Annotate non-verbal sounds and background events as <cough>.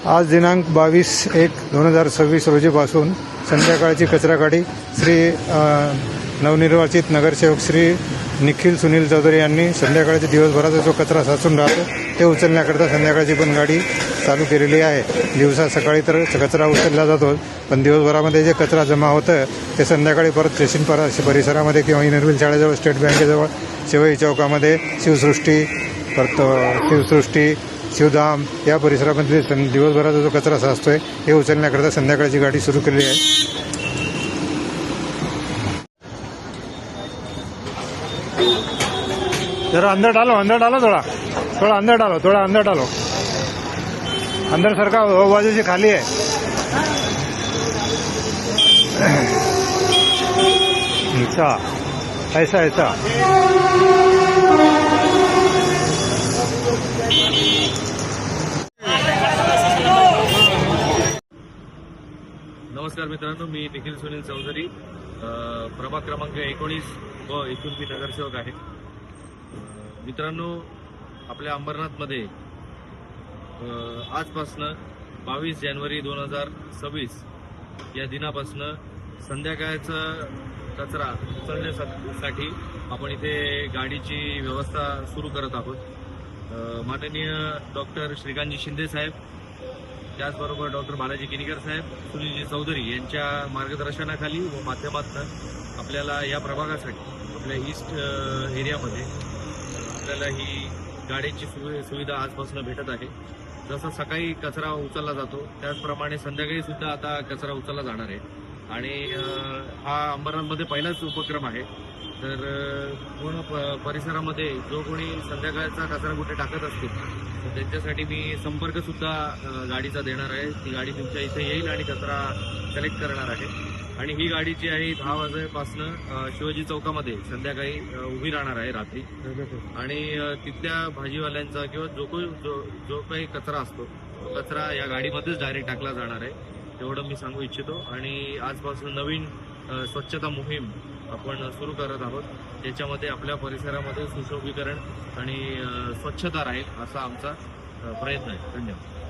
आज दिनांक बावीस एक दोन हजार सव्वीस रोजीपासून संध्याकाळची कचरा गाडी श्री नवनिर्वाचित नगरसेवक श्री निखिल सुनील चौधरी यांनी संध्याकाळच्या दिवसभराचा जो कचरा साचून राहतो ते उचलण्याकरता संध्याकाळची पण गाडी चालू केलेली आहे. दिवसा सकाळी तर कचरा उचलला जातो पण दिवसभरामध्ये जे कचरा जमा होतं ते संध्याकाळी परत स्टेशन पर परिसरामध्ये किंवा इनरविल शाळेजवळ स्टेट बँकेजवळ शिवई चौकामध्ये शिवसृष्टी परत शिवसृष्टी शिवधाम या परिसरामध्ये दिवसभराचा जो कचरा साचतोय हे उचलण्याकरता संध्याकाळची गाडी सुरू केली आहे. जरा अंदर डालो अंदर डालो थोड़ा. थोड़ा अंदर डालो थोड़ा अंदर डालो अंदर सरका बाजूची खाली आहे. अच्छा <clears throat> ऐसा ऐसा. नमस्कार मित्रांनो मी निखिल सुनील चौधरी. प्रभाग क्रमांक एकोणीस व इथून मी नगरसेवक आहे. मित्रांनो आपल्या अंबरनाथमध्ये आजपासनं बावीस जानेवारी दोन हजार सव्वीस या दिनापासनं संध्याकाळचा कचरा उचलण्यासाठी आपण इथे गाडीची व्यवस्था सुरू करत आहोत. माननीय डॉक्टर श्रीकांतजी शिंदे साहेब त्याचबरोबर डॉक्टर बालाजी किनीकर साहेब सुनीलजी चौधरी यांच्या मार्गदर्शनाखाली व माध्यमातून आपल्याला या प्रभागासाठी आपल्या ईस्ट एरियामध्ये आपल्याला ही गाडीची सुवि सुविधा आजपासून भेटत आहे. जसं सकाळी कचरा उचलला जातो त्याचप्रमाणे संध्याकाळी सुद्धा आता कचरा उचलला जाणार आहे. आणि हा अंबरनाथमध्ये पहिलाच उपक्रम आहे. तर पूर्ण प- परिसरामध्ये जो कोणी संध्याकाळचा कचरा कुठे टाकत असतील तर त्यांच्यासाठी मी संपर्कसुद्धा गाडीचा देणार आहे. ती गाडी तुमच्या इथे येईल आणि कचरा कलेक्ट करणार आहे. आणि ही गाडी जी आहे दहा वाजेपासनं शिवाजी चौकामध्ये संध्याकाळी उभी राहणार आहे रात्री. आणि तिथल्या भाजीवाल्यांचा किंवा जो कोणी जो जो काही कचरा असतो तो कचरा या गाडीमध्येच डायरेक्ट टाकला जाणार आहे. तेवढं मी सांगू इच्छितो. आणि आजपासून नवीन स्वच्छता मोहीम आपण सुरू करत आहोत. त्याच्यामध्ये आपल्या परिसरामध्ये सुशोभीकरण आणि स्वच्छता राहील असा आमचा प्रयत्न आहे. धन्यवाद.